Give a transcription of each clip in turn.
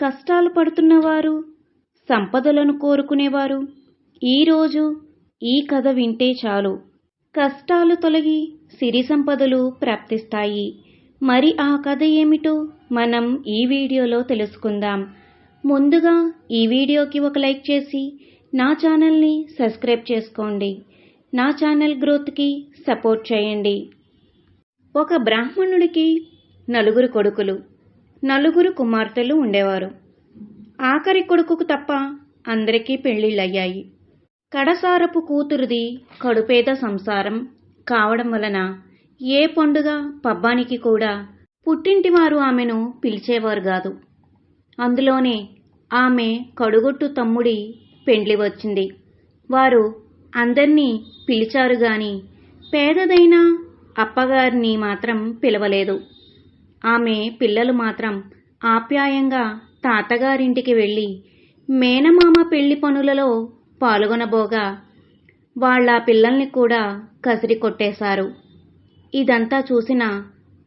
కష్టాలు పడుతున్నవారు సంపదలను కోరుకునేవారు. ఈరోజు ఈ కథ వింటే చాలు. కష్టాలు తొలగి సిరి సంపదలు ప్రాప్తిస్తాయి. మరి ఆ కథ ఏమిటో మనం ఈ వీడియోలో తెలుసుకుందాం. ముందుగా ఈ వీడియోకి ఒక లైక్ చేసి నా ఛానల్ని సబ్స్క్రైబ్ చేసుకోండి. నా ఛానల్ గ్రోత్కి సపోర్ట్ చేయండి. ఒక బ్రాహ్మణుడికి నలుగురు కొడుకులు. నలుగురు కుమార్తెలు ఉండేవారు. ఆఖరి కొడుకుకు తప్ప అందరికీ పెళ్ళిళ్ళయ్యాయి కడసారపు కూతురుది కడుపేద సంసారం కావడం వలన ఏ పండుగ పబ్బానికి కూడా పుట్టింటివారు ఆమెను పిలిచేవారు కాదు. అందులోనే ఆమె కడుగొట్టు తమ్ముడి పెండ్లి వచ్చింది. వారు అందర్నీ పిలిచారు గాని పేదదైన అప్పగారిని మాత్రం పిలవలేదు. ఆమె పిల్లలు మాత్రం ఆప్యాయంగా తాతగారింటికి వెళ్ళి మేనమామ పెళ్ళి పనులలో పాల్గొనబోగా వాళ్ళ పిల్లల్ని కూడా కసిరి కొట్టేశారు. ఇదంతా చూసిన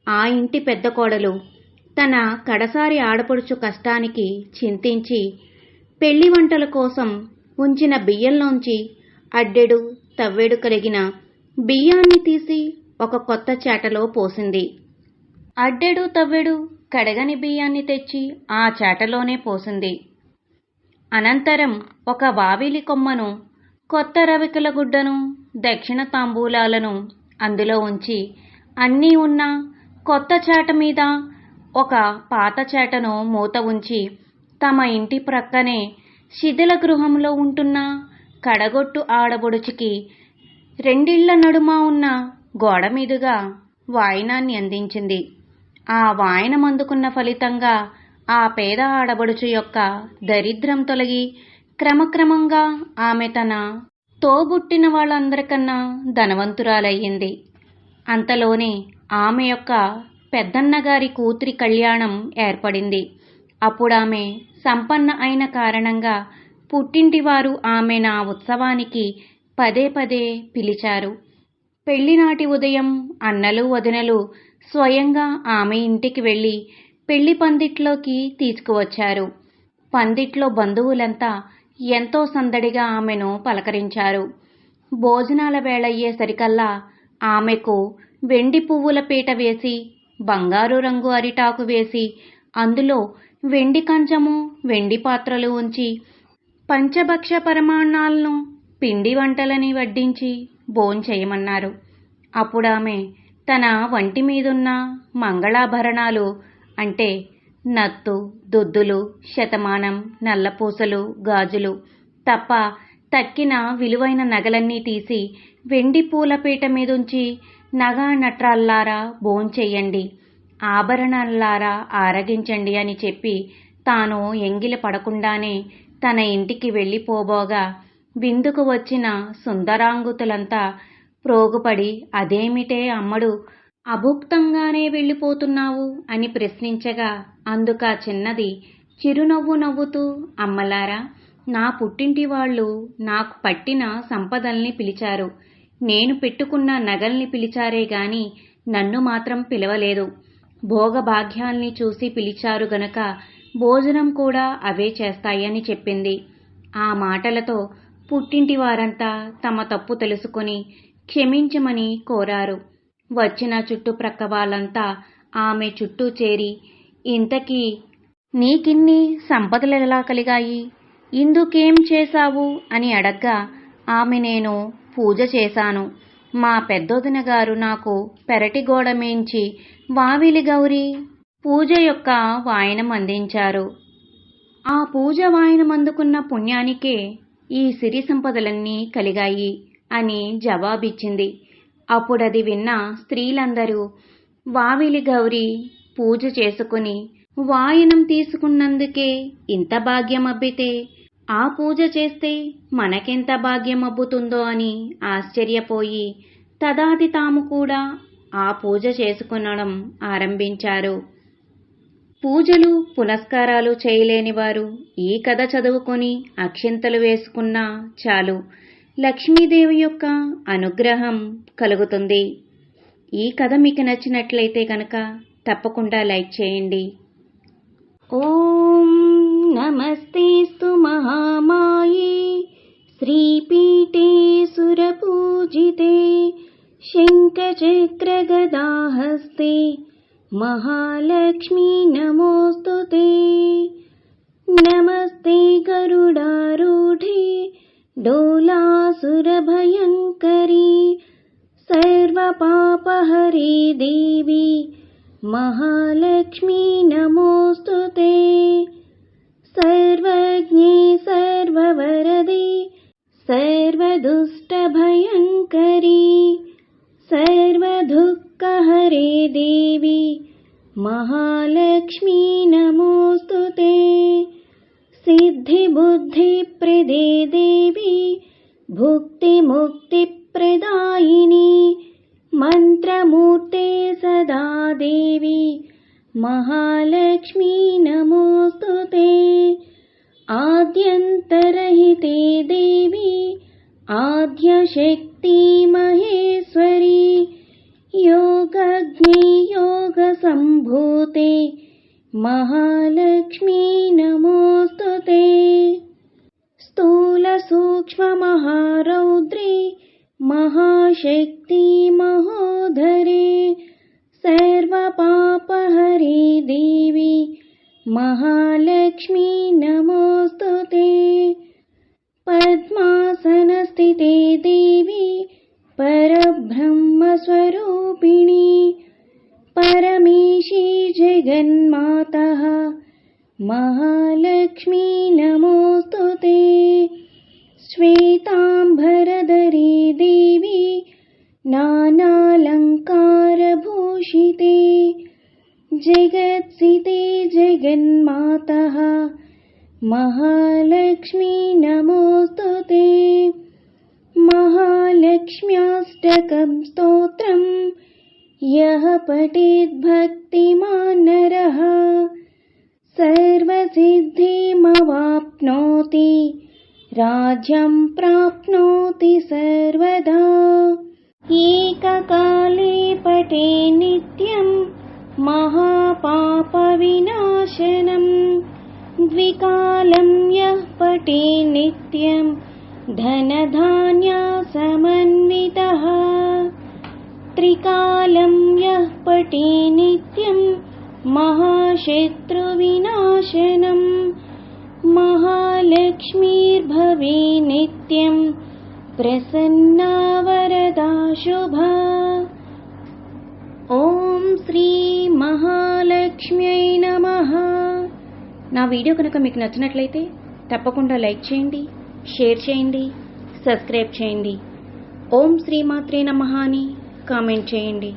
ఆ ఇంటి పెద్ద కోడలు తన కడసారి ఆడపడుచు కష్టానికి చింతించి పెళ్ళి వంటల కోసం ఉంచిన బియ్యంలోంచి అడ్డెడు తవ్వెడు కలిగిన బియ్యాన్ని తీసి ఒక కొత్త చేటలో పోసింది. అడ్డెడు తవ్వెడు కడగని బియ్యాన్ని తెచ్చి ఆ చేటలోనే పోసింది. అనంతరం ఒక వావిలి కొమ్మను కొత్త రవికల గుడ్డను దక్షిణ తాంబూలాలను అందులో ఉంచి అన్నీ ఉన్న కొత్త చేట మీద ఒక పాత చేటను మూత ఉంచి తమ ఇంటి ప్రక్కనే శిథిల గృహంలో ఉంటున్న కడగొట్టు ఆడబొడుచుకి రెండిళ్ళ నడుమ ఉన్న గోడ మీదుగా వాయినాన్ని అందించింది. ఆ వాయనమందుకున్న ఫలితంగా ఆ పేద ఆడబడుచు యొక్క దరిద్రం తొలగి క్రమక్రమంగా ఆమె తన తోబుట్టిన వాళ్ళందరికన్నా ధనవంతురాలయ్యింది. అంతలోనే ఆమె యొక్క పెద్దన్నగారి కూతురి కళ్యాణం ఏర్పడింది. అప్పుడామె సంపన్న అయిన కారణంగా పుట్టింటివారు ఆమె నా ఉత్సవానికి పదే పదే పిలిచారు. పెళ్ళినాటి ఉదయం అన్నలు వదినలు స్వయంగా ఆమె ఇంటికి వెళ్ళి పెళ్ళి పందిట్లోకి తీసుకువచ్చారు. పందిట్లో బంధువులంతా ఎంతో సందడిగా ఆమెను పలకరించారు. భోజనాల వేళయ్యేసరికల్లా ఆమెకు వెండి పువ్వుల పీట వేసి బంగారు రంగు అరిటాకు వేసి అందులో వెండి కంచము వెండి పాత్రలు ఉంచి పంచభక్ష పరమాణాలను పిండి వంటలని వడ్డించి భోంచేయమన్నారు. అప్పుడామె తన వంటి మీదున్న మంగళాభరణాలు అంటే నత్తు దొద్దులు శతమానం నల్లపూసలు గాజులు తప్ప తక్కిన విలువైన నగలన్నీ తీసి వెండి పూలపీట మీదుంచి నగా నట్రాల్లారా భోంచెయ్యండి ఆభరణాల్లారా ఆరగించండి అని చెప్పి తాను ఎంగిలి పడకుండానే తన ఇంటికి వెళ్ళిపోబోగా విందుకు వచ్చిన సుందరాంగుతులంతా ప్రోగుపడి అదేమిటే అమ్మడు? అభుక్తంగానే వెళ్ళిపోతున్నావు? అని ప్రశ్నించగా అందుక చిన్నది చిరునవ్వు నవ్వుతూ అమ్మలారా నా పుట్టింటి వాళ్ళు నాకు పట్టిన సంపదల్ని పిలిచారు. నేను పెట్టుకున్న నగల్ని పిలిచారే గాని నన్ను మాత్రం పిలవలేదు. భోగభాగ్యాల్ని చూసి పిలిచారు గనక భోజనం కూడా అవే చేస్తాయని చెప్పింది. ఆ మాటలతో పుట్టింటి వారంతా తమ తప్పు తెలుసుకుని క్షమించమని కోరారు. వచ్చిన చుట్టుప్రక్క వాళ్ళంతా ఆమె చుట్టూ చేరి ఇంతకీ నీకిన్ని సంపదలెలా కలిగాయి? ఇందుకేం చేశావు? అని అడగ్గా ఆమె నేను పూజ చేశాను. మా పెద్దొదిన గారు నాకు పెరటి గోడ మేంచి వావిలి గౌరి పూజ యొక్క వాయనం అందించారు. ఆ పూజ వాయనం అందుకున్న పుణ్యానికే ఈ సిరి సంపదలన్నీ కలిగాయి. అని జవాబిచ్చింది. అప్పుడది విన్న స్త్రీలందరూ వావిలి గౌరి పూజ చేసుకుని వాయనం తీసుకున్నందుకే ఇంత భాగ్యం అబ్బితే ఆ పూజ చేస్తే మనకెంత భాగ్యం అబ్బుతుందో అని ఆశ్చర్యపోయి తదాది తాము కూడా ఆ పూజ చేసుకునడం ఆరంభించారు. పూజలు పునస్కారాలు చేయలేని వారు ఈ కథ చదువుకొని అక్షింతలు వేసుకున్నా చాలు. లక్ష్మీదేవి యొక్క అనుగ్రహం కలుగుతుంది. ఈ కథ మీకు నచ్చినట్లయితే కనుక తప్పకుండా లైక్ చేయండి. ఓం నమస్తేస్తు మహామాయే श्रीपीठे सुरपूजिते शङ्खचक्रगदाहस्ते महालक्ष्मी మహాలక్ష్మి ते నమస్తే गरुडारूढे डोलासुरभयङ्करी सर्वपापहरे देवी महालक्ष्मी नमोऽस्तु ते। सर्वज्ञे सर्ववरदे सर्वदुष्टभयङ्करी सर्वदुःखहरे देवी महालक्ष्मी नमोऽस्तु सिद्धिबुद्धिप्रदे देवी भुक्तिमुक्तिप्रदायिनी मन्त्रमूर्ते सदा देवी महालक्ष्मी नमोऽस्तु ते। आद्यन्तरहिते देवी आद्यशक्ति महेश्वरी योगज्ञे योगसम्भूते महालक्ष्मी महाशक्ति महोदरे सर्वपापहरे देवी महालक्ष्मी नमोऽस्तु ते। पद्मासनस्थिते देवी परब्रह्मस्वरूपिणी परमेशी जगन्मातः महालक्ष्मी नानालङ्कारभूषिते जगत्सिते जगन्मातः। महालक्ष्मी नमोऽस्तु ते। महालक्ष्म्याष्टकं स्तोत्रम् यः पठेद्भक्तिमान् नरः सर्वसिद्धिमवाप्नोति। राज्यं प्राप्नोति सर्वदा एककाले पठे नित्यं महापापविनाशनम् द्विकालं यः पठे नित्यं धनधान्यासमन्वितः। त्रिकालं यः पठे नित्यं महाशत्रुविनाशनम् महालक्ष्मीर्भवे नित्यं प्रसन्ना वरदा शुभा ఓం శ్రీ మహాలక్ష్మ్యై నమః నా వీడియో కనుక మీకు నచ్చినట్లయితే తప్పకుండా లైక్ చేయండి షేర్ చేయండి సబ్స్క్రైబ్ చేయండి ఓం శ్రీ మాత్రే నమః అని కామెంట్ చేయండి